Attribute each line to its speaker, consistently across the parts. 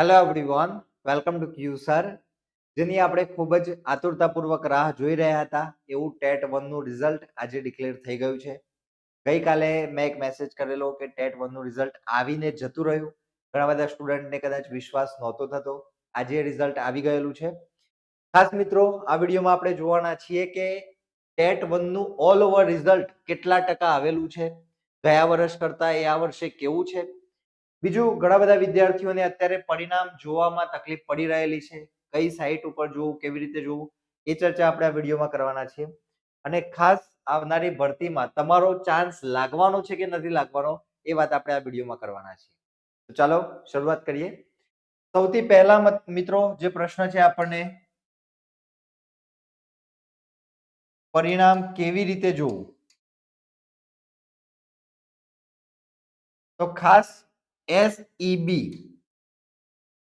Speaker 1: Hello everyone welcome to Q sir જેની આપણે ખૂબ જ આતુરતાપૂર્વક રાહ જોઈ રહ્યા હતા, એવું ટેટ વનનું રિઝલ્ટ આજે ડિક્લેર થઈ ગયું છે. ગઈકાલે મેં એક મેસેજ કરેલો કે ટેટ વનનું રિઝલ્ટ આવીને જતું રહ્યું. ઘણા બધા સ્ટુડન્ટને કદાચ વિશ્વાસ નહોતો થતો. આજે રિઝલ્ટ આવી ગયેલું છે. ખાસ મિત્રો, આ વિડીયોમાં આપણે જોવાના છીએ કે ટેટ વનનું ઓલ ઓવર રિઝલ્ટ કેટલા ટકા આવેલું છે? ગયા વર્ષ કરતાં એ આ વર્ષે કેવું છે? બીજું, ઘણા બધા વિદ્યાર્થીઓને અત્યારે પરિણામ જોવામાં તકલીફ પડી રહેલી છે. કઈ સાઇટ ઉપર જોવું, કેવી રીતે જોવું, એ ચર્ચા આપણે આ વિડીયોમાં કરવાના છીએ. અને ખાસ આવનારી ભરતીમાં તમારો ચાન્સ લાગવાનો છે કે નથી લાગવાનો, એ વાત આપણે આ વિડીયોમાં કરવાના છીએ. તો ચાલો, શરૂઆત કરીએ. સૌથી પહેલા મિત્રો, જે પ્રશ્ન છે આપણને, પરિણામ કેવી રીતે જોવું? તો ખાસ એસઈબી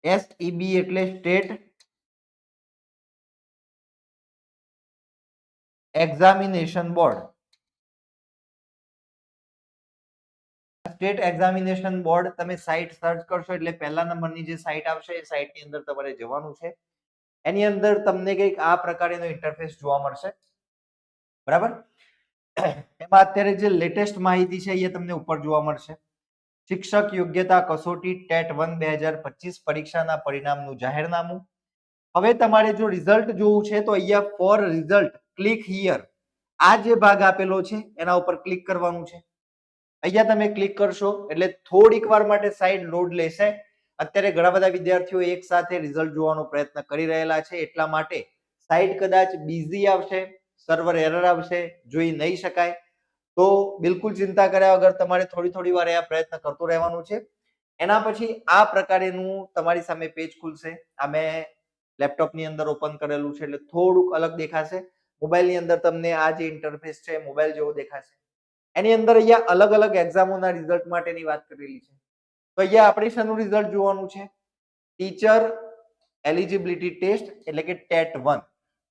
Speaker 1: એસઈબી એટલે state examination board state examination board તમે સાઇટ સર્ચ કરશો એટલે પહેલા નંબરની જે સાઇટ આવશે એ સાઇટની અંદર તમારે જવાનું છે. એની અંદર તમને કંઈક આ પ્રકારેનો ઇન્ટરફેસ જોવા મળશે. બરાબર? એમાં અત્યારે જે લેટેસ્ટ માહિતી છે એ તમને ઉપર જોવા મળશે. શિક્ષક યોગ્યતા કસોટી ટેટ વન બે હજાર પચીસ પરીક્ષાના પરિણામનું જાહેરનામું. હવે તમારે જો રિઝલ્ટ જોવું છે તો અહીંયા ફોર રિઝલ્ટ ક્લિક હિયર. આ જે ભાગ આપેલો છે એના ઉપર ક્લિક કરવાનું છે. અહીંયા તમે ક્લિક કરશો એટલે થોડીક વાર માટે સાઈડ લોડ લેશે. અત્યારે ઘણા બધા વિદ્યાર્થીઓ એક સાથે રિઝલ્ટ જોવાનો પ્રયત્ન કરી રહેલા છે એટલા માટે સાઈડ કદાચ બિઝી આવશે, સર્વર એરર આવશે, જોઈ નહીં શકાય. તો બિલકુલ ચિંતા કર્યા વગર તમારે થોડી થોડી વાર આ પ્રયત્ન કરતો રહેવાનું છે. એના પછી આ પ્રકારેનું તમારી સામે પેજ ખુલશે. આ મેં લેપટોપની અંદર ઓપન કરેલું છે એટલે થોડુંક અલગ દેખાશે. મોબાઈલની અંદર તમને આ જે ઇન્ટરફેસ છે, મોબાઈલ જેવો દેખાશે. એની અંદર અહીંયા અલગ અલગ એક્ઝામોના રિઝલ્ટ માટેની વાત કરેલી છે. તો અહીંયા આપણે શાનું રિઝલ્ટ જોવાનું છે. ટીચર એલિજિબિલિટી ટેસ્ટ એટલે કે ટેટ વન.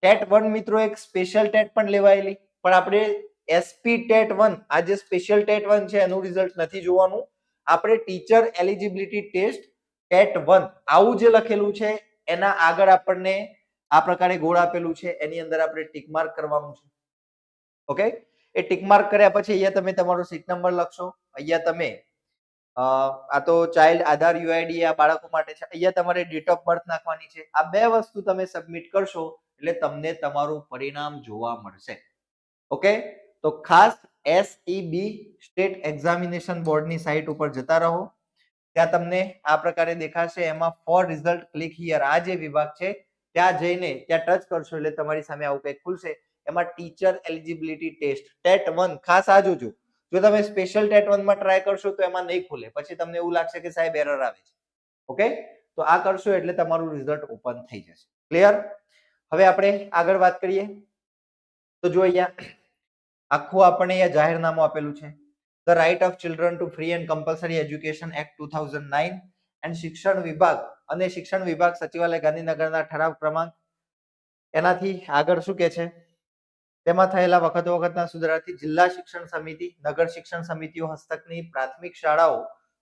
Speaker 1: ટેટ વન મિત્રો એક સ્પેશિયલ ટેટ પણ લેવાયેલી. પણ આપણે એસપી ટેટ વન આ જે સ્પેશિયલ ટેટ વન છે, એનું રિઝલ્ટ નથી જોવાનું. આપણે teacher eligibility test TET one આવું જે લખેલું છે, એના આગળ આપણને આ પ્રકારે ગોળ આપેલું છે, એની અંદર આપણે ટીક માર્ક કરવાનું છે. ઓકે એ ટીક માર્ક કર્યા પછી અહીંયા તમે તમારો સીટ નંબર લખશો. અહીંયા તમે આ તો ચાઇલ્ડ આધાર યુઆઈડી આ બાળકો માટે છે. અહીંયા તમારે ડેટ ઓફ બર્થ નાખવાની છે. આ બે વસ્તુ તમે સબમિટ કરશો, એટલે તમને તમારું પરિણામ જોવા મળશે. ઓકે તો ખાસ એસઈબી સ્ટેટ એક્ઝામિનેશન બોર્ડની સાઇટ ઉપર જતા રહો. ત્યાં તમને આ પ્રકારે દેખાશે. એમાં ફોર રિઝલ્ટ ક્લિક હિયર આ જે વિભાગ છે, ત્યાં જઈને ત્યાં ટચ કરશો એટલે તમારી સામે આવું કંઈક ખુલશે. એમાં teacher eligibility test TET one ખાસ આ જોજો. જો તમે સ્પેશિયલ ટેટ વનમાં ટ્રાય કરશો તો એમાં નહીં ખુલે. પછી તમને એવું લાગશે કે સાહેબ એરર આવે છે. ઓકે તો આ કરશો એટલે તમારું રિઝલ્ટ ઓપન થઈ જશે. ક્લિયર હવે આપણે આગળ વાત કરીએ. તો જો અહીંયા આખું આપણે અહીંયા જાહેરનામું આપેલું છે. The right of children to free and compulsory education act two thousand nine and શિક્ષણ વિભાગ અને શિક્ષણ વિભાગ સચિવાલય ગાંધીનગરના ઠરાવ ક્રમાંક એનાથી આગળ શું કે છે? તેમાં થયેલા વખત વખતના સુધારાથી જિલ્લા શિક્ષણ સમિતિ, નગર શિક્ષણ સમિતિઓ હસ્તકની પ્રાથમિક શાળાઓ,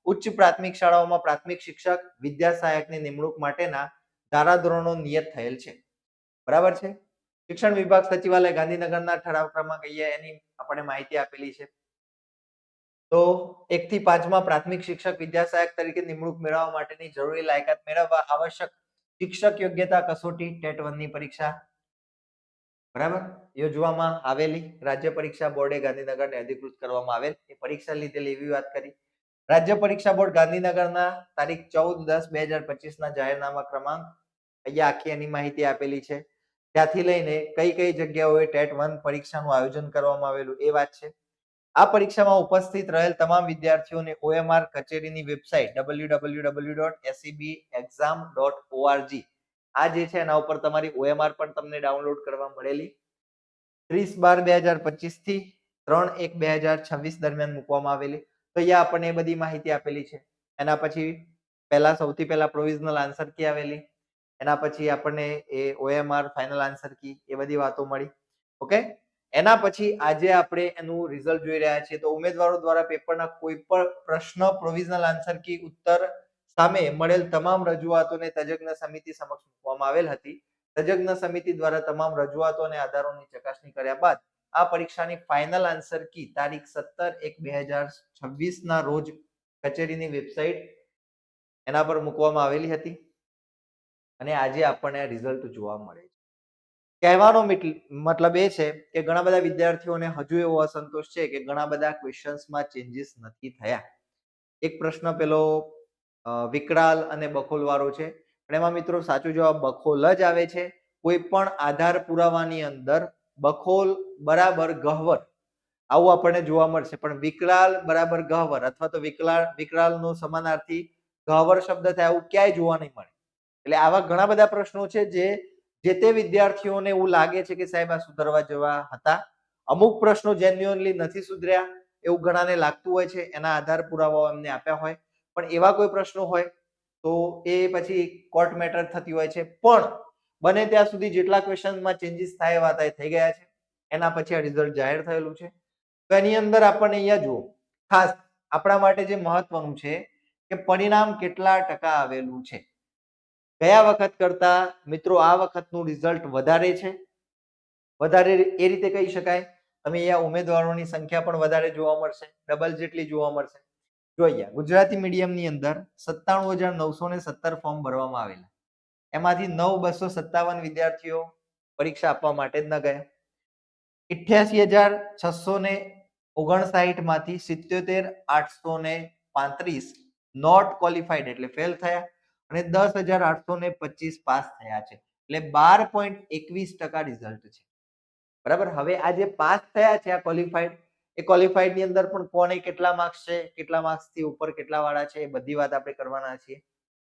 Speaker 1: ઉચ્ચ પ્રાથમિક શાળાઓમાં પ્રાથમિક શિક્ષક, વિદ્યા સહાયકની નિમણૂક માટેના ધારાધોરણો નિયત થયેલ છે. બરાબર છે? શિક્ષણ વિભાગ સચિવાલય ગાંધીનગરના ઠરાવ ક્રમાંક અહીંયા એની આપણને માહિતી આપેલી છે. તો એક થી પાંચમાં પ્રાથમિક શિક્ષક વિદ્યા તરીકે નિમણૂક મેળવવા માટેની જરૂરી લાયકાત મેળવવા આવશ્યક શિક્ષક યોગ્યતા કસોટી ટેટ વનની પરીક્ષા. બરાબર? યોજવામાં આવેલી રાજ્ય પરીક્ષા બોર્ડે ગાંધીનગરને અધિકૃત કરવામાં આવેલ. એ પરીક્ષા લીધેલી એવી વાત કરી. રાજ્ય પરીક્ષા બોર્ડ ગાંધીનગરના તારીખ ચૌદ દસ બે હજાર પચીસ ના જાહેરનામા ક્રમાંક અહીંયા આખી એની માહિતી આપેલી છે. ત્યાંથી લઈને કઈ કઈ જગ્યાઓએ ટેટ વન પરીક્ષાનું આયોજન કરવામાં આવેલું, એ વાત છે. આ પરીક્ષામાં ઉપસ્થિત રહેલ તમામ વિદ્યાર્થીઓને ઓએમઆર કચેરીની website W W W dot SEB exam dot org આ જે છે એના ઉપર તમારી ઓએમઆર પણ તમને ડાઉનલોડ કરવા મળેલી. ત્રીસ બાર બે હજાર પચીસથી ત્રણ એક બે હજાર છવ્વીસ દરમિયાન મૂકવામાં આવેલી. તો અહીંયા આપણને એ બધી માહિતી આપેલી છે. એના પછી પહેલા સૌથી પહેલા પ્રોવિઝનલ આન્સર કી આવેલી? એના પછી આપણને એ ઓએમઆર ફાઇનલ આન્સર કી એ બધી વાતો મળી. ઓકે એના પછી આજે આપણે એનું રિઝલ્ટ જોઈ રહ્યા છીએ. તો ઉમેદવારો દ્વારા પેપરના કોઈ પણ પ્રશ્ન પ્રોવિઝનલ આન્સર કી ઉત્તર સામે મળેલ તમામ રજૂઆતોને તજજ્ઞ સમિતિ સમક્ષ મૂકવામાં આવેલ હતી. તજજ્ઞ સમિતિ દ્વારા તમામ રજૂઆતો અને આધારોની ચકાસણી કર્યા બાદ આ પરીક્ષાની ફાઇનલ આન્સર કી તારીખ સત્તર એક બે હજાર છવ્વીસ ના રોજ કચેરીની વેબસાઇટ એના પર મૂકવામાં આવેલી હતી. અને આજે આપણને રિઝલ્ટ જોવા મળે છે. કહેવાનો મતલબ એ છે કે ઘણા બધા વિદ્યાર્થીઓને હજુ એવો અસંતોષ છે કે ઘણા બધા ક્વેશ્ચન્સમાં ચેન્જીસ નથી થયા. એક પ્રશ્ન પેલો વિકરાલ અને બખોલ વાળો છે. પણ એમાં મિત્રો સાચો જવાબ બખોલ જ આવે છે. કોઈ પણ આધાર પુરાવાની અંદર બખોલ બરાબર ગહવર, આવું આપણને જોવા મળશે. પણ વિકરાલ બરાબર ગહવર અથવા તો વિકરાળ વિકરાલનો સમાનાર્થી ગહવર શબ્દ થાય, આવું ક્યાંય જોવા નહીં મળે. એટલે આવા ઘણા બધા પ્રશ્નો છે જે જે તે વિદ્યાર્થીઓને એવું લાગે છે કે સાહેબ આ સુધરવા જેવા હતા. અમુક પ્રશ્નો જેન્યુઅનલી નથી સુધર્યા, એવું ઘણાને લાગતું હોય છે, એના આધાર પુરાવાઓ એમને આપ્યા હોય. પણ એવા કોઈ પ્રશ્નો હોય, તો એ પછી કોર્ટ મેટર થતી હોય છે. પણ બને ત્યાં સુધી જેટલા ક્વેશ્ચનમાં ચેન્જીસ થાય એવા થઈ ગયા છે. એના પછી આ રિઝલ્ટ જાહેર થયેલું છે. તો એની અંદર આપણને અહીંયા જુઓ. ખાસ આપણા માટે જે મહત્વનું છે કે પરિણામ કેટલા ટકા આવેલું છે. ગયા વખત કરતા? મિત્રો, આ વખતનું રિઝલ્ટ વધારે છે? વધારે એ રીતે કહી શકાય? તમે અહીંયા ઉમેદવારોની સંખ્યા પણ વધારે જોવા મળશે ડબલ જેટલી જોવા મળશે. જો અહીંયા ગુજરાતી મીડિયમની અંદર સત્તાણું હજાર નવસો ને સત્તર ફોર્મ ભરવામાં આવેલા. એમાંથી નવ બસો સત્તાવન વિદ્યાર્થીઓ પરીક્ષા આપવા માટે જ ન ગયા. ઇઠ્યાસી હજાર છસો ને ઓગણસાઠમાંથી સિત્યોતેર આઠસો ને પાંત્રીસ નોટ ક્વોલિફાઈડ એટલે ફેલ થયા. અને દસ હજાર આઠસો ને પચીસ પાસ થયા છે. એટલે બાર પોઈન્ટ એકવીસ ટકા રિઝલ્ટ છે. બરાબર? હવે આ જે પાસ થયા છે આ ક્વોલિફાઈડ એ ક્વોલિફાઈડની અંદર પણ કોને કેટલા માર્ક્સ છે, કેટલા માર્ક્સથી ઉપર કેટલા વાળા છે, એ બધી વાત આપણે કરવાના છીએ.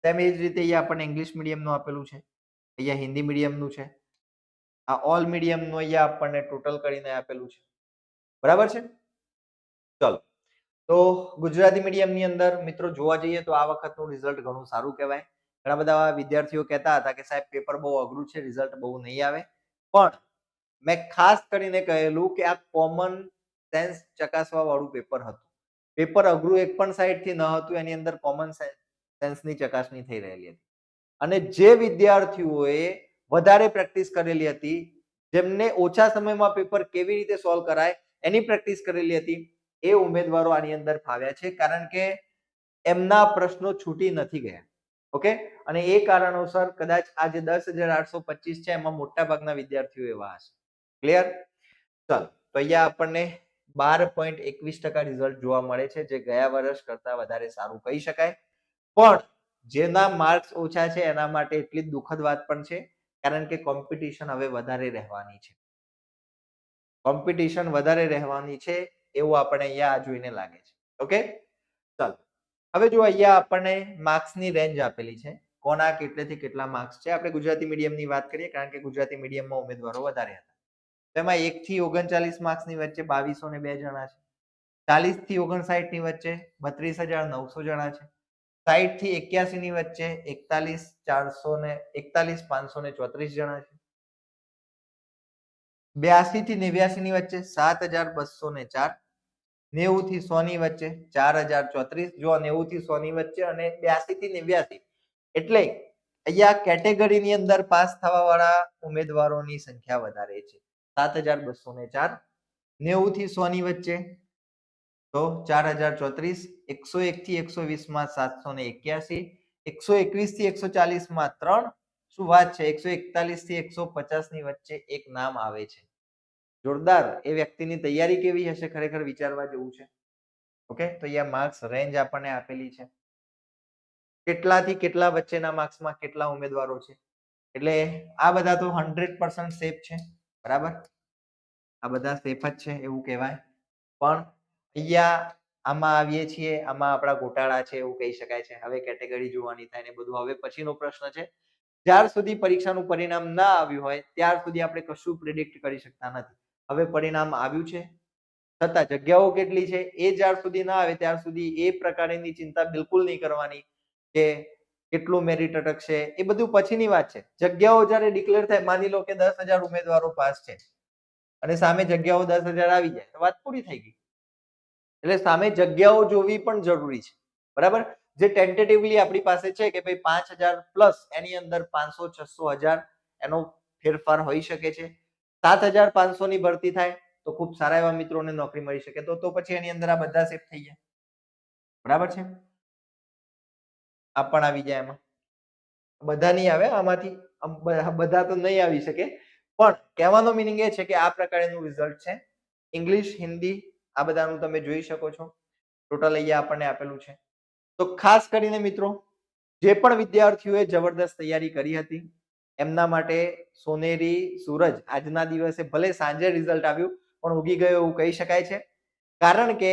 Speaker 1: તેમ એ જ રીતે અહીંયા આપણને ઇંગ્લિશ મીડિયમનું આપેલું છે, અહીંયા હિન્દી મીડિયમનું છે. આ ઓલ મીડિયમનું અહીંયા આપણને ટોટલ કરીને આપેલું છે. બરાબર છે? ચલો. તો ગુજરાતી મીડિયમની અંદર મિત્રો જોવા જઈએ તો આ વખતનું રિઝલ્ટ ઘણું સારું કહેવાય. ઘણા બધા વિદ્યાર્થીઓ કહેતા હતા કે સાહેબ પેપર બહુ અઘરું છે રિઝલ્ટ બહુ નહીં આવે. પણ મેં ખાસ કરીને કહેલું કે આ કોમન સેન્સ ચકાસવા વાળું પેપર હતું. પેપર અઘરું એક પણ સાઈડથી ન હતું, એની અંદર કોમન સેન્સની ચકાસણી થઈ રહેલી હતી. અને જે વિદ્યાર્થીઓએ વધારે પ્રેક્ટિસ કરેલી હતી, જેમને ઓછા સમયમાં પેપર કેવી રીતે સોલ્વ કરાય, એની પ્રેક્ટિસ કરેલી હતી એ ઉમેદવારો આની અંદર ફાવ્યા છે, કારણ કે એમના પ્રશ્નો છૂટી નથી ગયા. ઓકે? અને એ કારણોસર કદાચ આ જે દસ હજાર આઠસો પચીસ છે, એમાં મોટા ભાગના વિદ્યાર્થીઓ એવા હશે. ક્લિયર ચાલો, તો અહીંયા આપણને બાર પોઈન્ટ એકવીસ ટકા રિઝલ્ટ જોવા મળે છે, જે ગયા વર્ષ કરતા વધારે સારું કહી શકાય. પણ જેના માર્ક્સ ઓછા છે, એના માટે એટલી જ દુઃખદ વાત પણ છે, કારણ કે કોમ્પિટિશન હવે વધારે રહેવાની છે. કોમ્પિટિશન વધારે રહેવાની છે એવું આપણે અહીંયા જોઈને લાગે છે. ઓકે ચાલો. હવે જો અહીંયા આપણને માર્ક્સની રેન્જ આપેલી છે. કોના કેટલેથી કેટલા માર્ક્સ છે? આપણે ગુજરાતી મીડિયમની વાત કરીએ, કારણ કે ગુજરાતી મીડિયમમાં ઉમેદવારો વધારે હતા. તેમાં એક થી ઓગણચાલીસ માર્ક્સની વચ્ચે બાવીસો ને બે જણા છે. ચાલીસથી ઓગણસાઠની વચ્ચે બત્રીસ હજાર નવસો જણા છે. સાઈઠથી એક્યાસી ની વચ્ચે એકતાલીસ ચારસો ને, એકતાલીસ પાંચસો ને ચોત્રીસ જણા છે. બ્યાસી થી નેવ્યાસી ની વચ્ચે સાત હજાર બસો ને ચાર નેવું થી સો ની વચ્ચે, ચાર જો નેવું થી સો ની વચ્ચે અને બ્યાસી થી નેવ્યાસી. એટલે અહીંયા કેટેગરી ની અંદર પાસ થવા વાળા ઉમેદવારોની સંખ્યા વધારે છે. સાત હજાર બસો ને ચાર નેવું થી સો ની વચ્ચે, તો ચાર હજાર ચોત્રીસ, એકસો એક થી એકસો વીસમાં સાતસો ને એક્યાસી, એકસો એકવીસથી એકસો ચાલીસમાં ત્રણ, શું વાત છે? એકસો એકતાલીસથી એકસો પચાસની વચ્ચે એક નામ આવે છે. જોરદાર એ વ્યક્તિની તૈયારી કેવી હશે ખરેખર વિચારવા જેવું છે? ઓકે, તો અહીંયા માર્ક્સ રેન્જ આપણને આપેલી છે. કેટલાથી કેટલા વચ્ચેના માર્ક્સમાં કેટલા ઉમેદવારો છે? એટલે આ બધા તો હંડ્રેડ પર્સન્ટ સેફ છે, બરાબર? આ બધા સેફ જ છે એવું કહેવાય. પણ અહીંયા આમાં આવીએ છીએ, આમાં આપણા ગોટાળા છે એવું કહી શકાય છે. હવે કેટેગરી જોવાની થાય ને બધું. હવે પછીનો પ્રશ્ન છે, જ્યાર સુધી પરીક્ષાનું પરિણામ ના આવ્યું હોય, ત્યાર સુધી આપણે કશું પ્રિડિક્ટ કરી શકતા નથી. હવે પરિણામ આવ્યું છે? છતાં જગ્યાઓ કેટલી છે? એ જ્યાર સુધી ના આવે ત્યાર સુધી એ પ્રકારની ચિંતા બિલકુલ નહીં કરવાની કે કેટલું મેરિટ અટકશે. એ બધું પછીની વાત છે. જગ્યાઓ જ્યારે ડિક્લેર થાય, માની લો કે દસ હજાર ઉમેદવારો પાસ છે અને સામે જગ્યાઓ દસ હજાર આવી જાય, તો વાત પૂરી થઈ ગઈ. એટલે સામે જગ્યાઓ જોવી પણ જરૂરી છે. બરાબર? જે ટેન્ટેટિવલી આપણી પાસે છે કે ભાઈ પાંચ હજાર પ્લસ એની અંદર પાંચસો, છસો હજાર એનો ફેરફાર હોઈ શકે છે. સાત હજાર પાંચસો ની ભરતી થાય તો ખૂબ સારા એવા મિત્રોને નોકરી મળી શકે. તો તો પછી એની અંદર આ બધા સેફ થઈ જાય બરાબર છે? આ પણ આવી જાય એમાં. બધા નહીં આવે, આમાંથી બધા તો નહીં આવી શકે. પણ કહેવાનો મિનિંગ એ છે કે આ પ્રકારનું રિઝલ્ટ છે. ઇંગ્લિશ હિન્દી આ બધાનું તમે જોઈ શકો છો. ટોટલ અહીંયા આપણને આપેલું છે. તો ખાસ કરીને મિત્રો, જે પણ વિદ્યાર્થીઓએ જબરદસ્ત તૈયારી કરી હતી એમના માટે સોનેરી સૂરજ આજના દિવસે ભલે સાંજે રિઝલ્ટ આવ્યું, પણ ઉગી ગયો એવું કહી શકાય છે. કારણ કે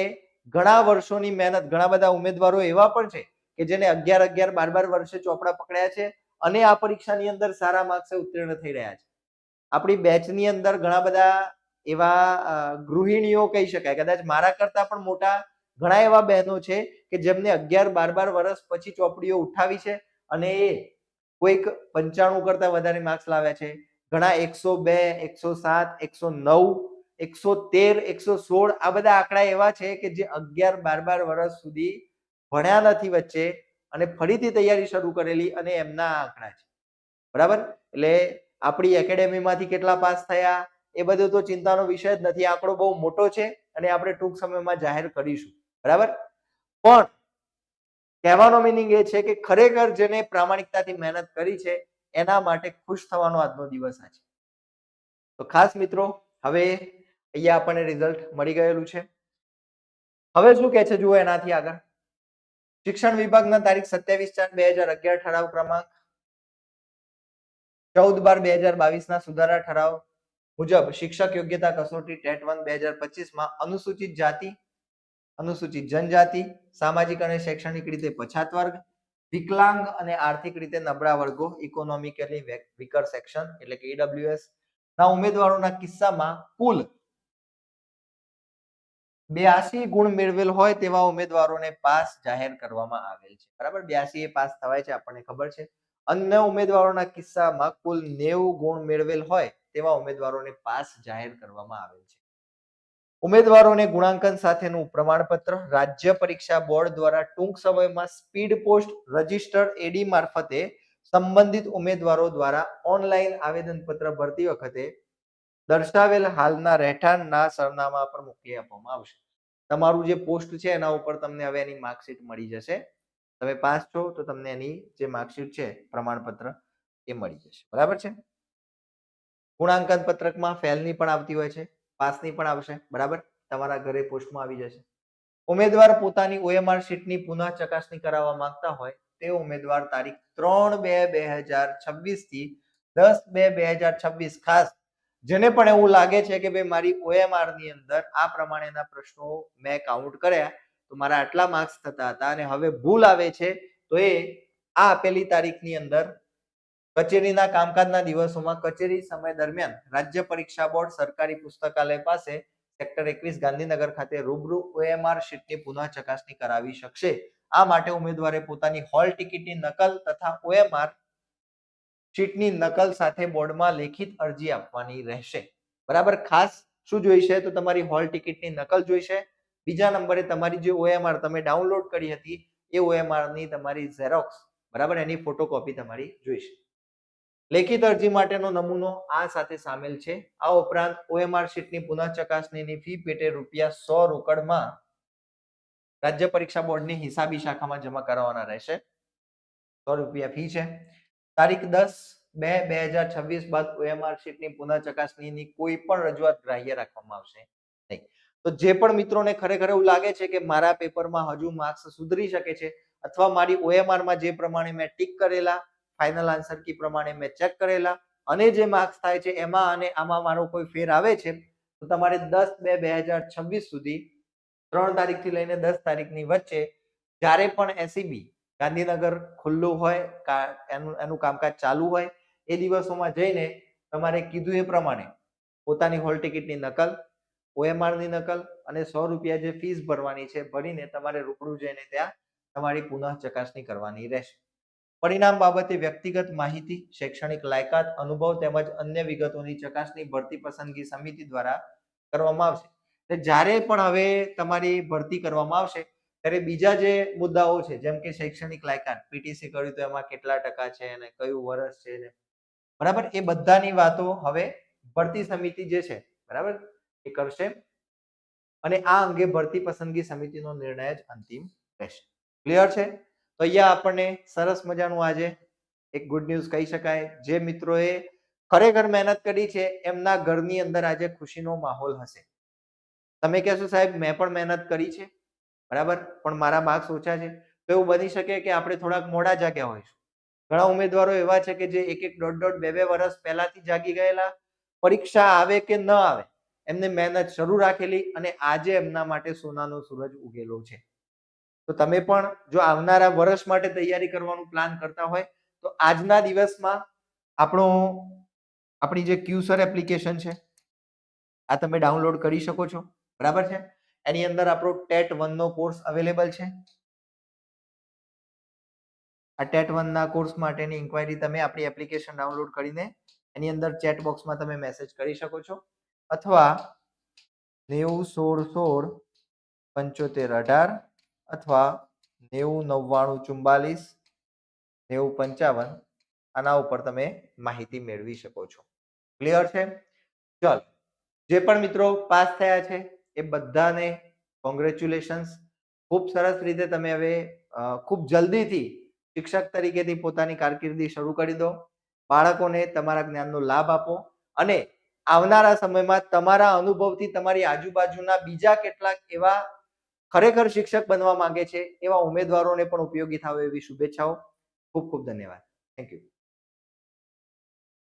Speaker 1: ઘણા વર્ષોની મહેનત, ઘણા બધા ઉમેદવારો એવા પણ છે કે જેને અગિયાર અગિયાર બાર બાર વર્ષે ચોપડા પકડ્યા છે અને આ પરીક્ષાની અંદર સારા માર્ક્સે ઉત્તીર્ણ થઈ રહ્યા છે. આપણી બેચની અંદર ઘણા બધા એવા ગૃહિણીઓ કહી શકાય, કદાચ મારા કરતા પણ મોટા ઘણા એવા બહેનો છે કે જેમને અગિયાર બાર બાર વર્ષ પછી ચોપડીઓ ઉઠાવી છે અને એ કોઈક પંચાણું કરતા વધારે માર્ક્સ લાવ્યા છે. ઘણા એકસો બે, એકસો સાત, એકસો નવ, એકસો તેર, એકસો સોળ, આ બધા આંકડા એવા છે કે જે અગિયાર, બાર બાર વર્ષ સુધી ભણ્યા નથી વચ્ચે અને ફરીથી તૈયારી શરૂ કરેલી અને એમના આંકડા છે. બરાબર? એટલે આપણી એકેડેમીમાંથી કેટલા પાસ થયા, એ બધું તો ચિંતાનો વિષય જ નથી. આંકડો બહુ મોટો છે અને આપણે ટૂંક સમયમાં જાહેર કરીશું. બરાબર? પણ કહેવાનો મિનિંગ એ છે કે ખરેખર જેને પ્રામાણિકતાથી મહેનત કરી છે, એના માટે ખુશ થવાનો આજનો દિવસ આ છે. તો ખાસ મિત્રો, હવે અહીંયા આપણને રિઝલ્ટ મળી ગયેલું છે. હવે શું કહે છે, જુઓ એનાથી આગળ. શિક્ષણ વિભાગના તારીખ સત્યાવીસ ચાર બે હજાર અગિયાર ઠરાવ ક્રમાંક ચૌદ બાર બે હજાર બાવીસ ના સુધારા ઠરાવ મુજબ શિક્ષક યોગ્યતા કસોટી ટેટ વન બે હજાર પચીસમાં અનુસૂચિત જાતિ અનુસૂચિત જનજાતિ, સામાજિક અને શૈક્ષણિક રીતે પછાત વર્ગ, વિકલાંગ અને આર્થિક રીતે નબળા વર્ગો ઇકોનોમિકલી વીકર સેક્શન એટલે કે ઈડબ્લ્યુએસ ના ઉમેદવારોના કિસ્સામાં કુલ બ્યાસી ગુણ મેળવેલ હોય તેવા ઉમેદવારોને પાસ જાહેર કરવામાં આવેલ છે. બરાબર? બ્યાસી એ પાસ થવાય છે, આપણને ખબર છે. અન્ય ઉમેદવારોના કિસ્સામાં કુલ નેવું ગુણ મેળવેલ હોય તેવા ઉમેદવારોને પાસ જાહેર કરવામાં આવેલ છે. ઉમેદવારોને ગુણાંકન સાથેનું પ્રમાણપત્ર રાજ્ય પરીક્ષા બોર્ડ દ્વારા ટૂંક સમયમાં સ્પીડ પોસ્ટ રજિસ્ટર એડી મારફતે સંબંધિત ઉમેદવારો દ્વારા ઓનલાઈન આવેદનપત્ર ભરતી વખતે દર્શાવેલ હાલના રહેઠાણના સરનામા પર મોકલી આપવામાં આવશે. તમારું જે પોસ્ટ છે એના ઉપર તમને હવે એની માર્કશીટ મળી જશે. તમે પાસ છો તો તમને એની જે માર્કશીટ છે પ્રમાણપત્ર એ મળી જશે. બરાબર છે? ગુણાંકન પત્રકમાં ફેલની પણ આવતી હોય છે. પાસની પણ આવશે, બરાબર? તમારા ઘરે પોસ્ટમાં આવી જશે. ઉમેદવાર પોતાની ઓએમઆર શીટની પુનઃ ચકાસણી કરાવવા માંગતા હોય, તે ઉમેદવાર તારીખ ત્રણ બે બે હજાર છવ્વીસથી દસ બે બે હજાર છવ્વીસ ખાસ. જેને પણ એવું લાગે છે કે ભાઈ મારી ઓએમઆરની અંદર આ પ્રમાણેના પ્રશ્નો મેં કાઉન્ટ કર્યા, તો મારા આટલા માર્ક્સ થતા હતા અને હવે ભૂલ આવે છે, તો એ આ આપેલી તારીખની અંદર કચેરીના કામકાજના દિવસોમાં કચેરી સમય દરમિયાન રાજ્ય પરીક્ષા બોર્ડ સરકારી પુસ્તકાલય પાસે સેક્ટર એકવીસ ગાંધીનગર ખાતે રૂબરૂ ઓએમઆર શીટની પુનઃ ચકાસણી કરાવી શકશે. આ માટે ઉમેદવારે પોતાની હોલ ટિકિટની નકલ તથા ઓએમઆર શીટની નકલ સાથે બોર્ડમાં લેખિત અરજી આપવાની રહેશે. બરાબર? ખાસ શું જોઈશે? તો તમારી હોલ ટિકિટની નકલ જોઈશે. બીજા નંબરે તમારી જે ઓએમઆર તમે ડાઉનલોડ કરી હતી, એ ઓએમઆરની તમારી ઝેરોક્સ, બરાબર? એની ફોટોકોપી તમારી જોઈશે. લેખિત અરજી માટેનો નમૂનો આ સાથે સામેલ છે. આ ઉપરાંત ઓએમઆર શીટની પુનઃ ચકાસણીની ફી પેટે રૂપિયા સો રોકડમાં રાજ્ય પરીક્ષા બોર્ડની હિસાબી શાખામાં જમા કરાવવાના રહેશે. સો રૂપિયા ફી છે. તારીખ દસ બે બે હજાર છવ્વીસ બાદ ઓએમઆર શીટની પુનઃ ચકાસણીની કોઈ પણ રજૂઆત ગ્રાહ્ય રાખવામાં આવશે નહીં. તો જે પણ મિત્રોને ખરેખર એવું લાગે છે કે મારા પેપરમાં હજુ માર્ક્સ સુધરી શકે છે અથવા મારી ઓએમઆરમાં જે પ્રમાણે મેં ટીક કરેલા ફાઇનલ આન્સર કી પ્રમાણે મેં ચેક કરેલા. અને જે માર્ક્સ થાય છે, એમાં અને આમાં મારો કોઈ ફેર આવે છે, તો તમારે દસ બે બે હજાર છવ્વીસ સુધી ત્રણ તારીખથી લઈને દસ તારીખની વચ્ચે જ્યારે પણ એસીબી ગાંધીનગર ખુલ્લું હોય એનું એનું કામકાજ ચાલુ હોય, એ દિવસોમાં જઈને તમારે કીધું એ પ્રમાણે પોતાની હોલ ટિકિટની નકલ ઓએમઆરની નકલ અને સો રૂપિયા જે ફીસ ભરવાની છે, ભરીને તમારે રૂબરૂ જઈને ત્યાં તમારી પુનઃ ચકાસણી કરવાની રહેશે. પરિણામ બાબતે વ્યક્તિગત માહિતી, શૈક્ષણિક લાયકાત, અનુભવ તેમજ અન્ય વિગતોની ચકાસણી ભરતી પસંદગી સમિતિ દ્વારા કરવામાં આવશે. એટલે જ્યારે પણ હવે તમારી ભરતી કરવામાં આવશે, ત્યારે બીજા જે મુદ્દાઓ છે, જેમ કે શૈક્ષણિક લાયકાત પીટીસી કર્યું તો એમાં કેટલા ટકા છે અને કયું વર્ષ છે ને? બરાબર? એ બધાની વાતો હવે ભરતી સમિતિ જે છે, બરાબર? એ કરશે અને આ અંગે ભરતી પસંદગી સમિતિનો નિર્ણય જ અંતિમ રહેશે. ક્લિયર છે? અહીંયા આપણને સરસ મજાનું આજે એક ગુડ ન્યૂઝ કહી શકાય. જે મિત્રોએ ખરેખર મહેનત કરી છે, એમના ઘરની અંદર આજે ખુશીનો માહોલ હશે. તમે કહેશો, સાહેબ, મેં પણ મહેનત કરી છે? બરાબર? પણ મારા માર્ક્સ ઓછા છે. તો એવું બની શકે કે આપણે થોડાક મોડા જાગ્યા હોઈશું. ઘણા ઉમેદવારો એવા છે કે જે એક એક દોઢ દોઢ, બે બે વર્ષ પહેલાથી જાગી ગયેલા. પરીક્ષા આવે કે ન આવે, એમને મહેનત શરૂ રાખેલી અને આજે એમના માટે સોનાનો સૂરજ ઉગેલો છે. તો તમે પણ જો આવનારા વર્ષ માટે તૈયારી કરવાનું પ્લાન કરતા હોય, તો આજના દિવસમાં આપણો, આપણી જે ક્યુસર એપ્લિકેશન છે, આ તમે ડાઉનલોડ કરી શકો છો. બરાબર છે? એની અંદર આપણો ટેટ વનનો કોર્સ અવેલેબલ છે. આ ટેટ વનના કોર્સ માટેની ઇન્ક્વાયરી તમે આપણી એપ્લિકેશન ડાઉનલોડ કરીને એની અંદર ચેટ બોક્સમાં તમે મેસેજ કરી શકો છો. અથવા નેવું સોળ સોળ પંચોતેર અઢાર અથવા નેવું નવ્વાણું ચુમ્બાલીસ નેવું પંચાવન, આના ઉપર તમે માહિતી મેળવી શકો છો. ક્લિયર છે? ચલો. જે પણ મિત્રો પાસ થયા છે, એ બધાને કોંગ્રેચ્યુલેશન્સ ખૂબ સરસ રીતે તમે હવે ખૂબ જલ્દીથી શિક્ષક તરીકેથી પોતાની કારકિર્દી શરૂ કરી દો. બાળકોને તમારા જ્ઞાનનો લાભ આપો અને આવનારા સમયમાં તમારા અનુભવથી તમારી આજુબાજુના બીજા કેટલાક એવા ખરેખર શિક્ષક બનવા માંગે છે એવા ઉમેદવારોને પણ ઉપયોગી થાવ એવી શુભેચ્છાઓ. ખૂબ ખૂબ ધન્યવાદ. Thank you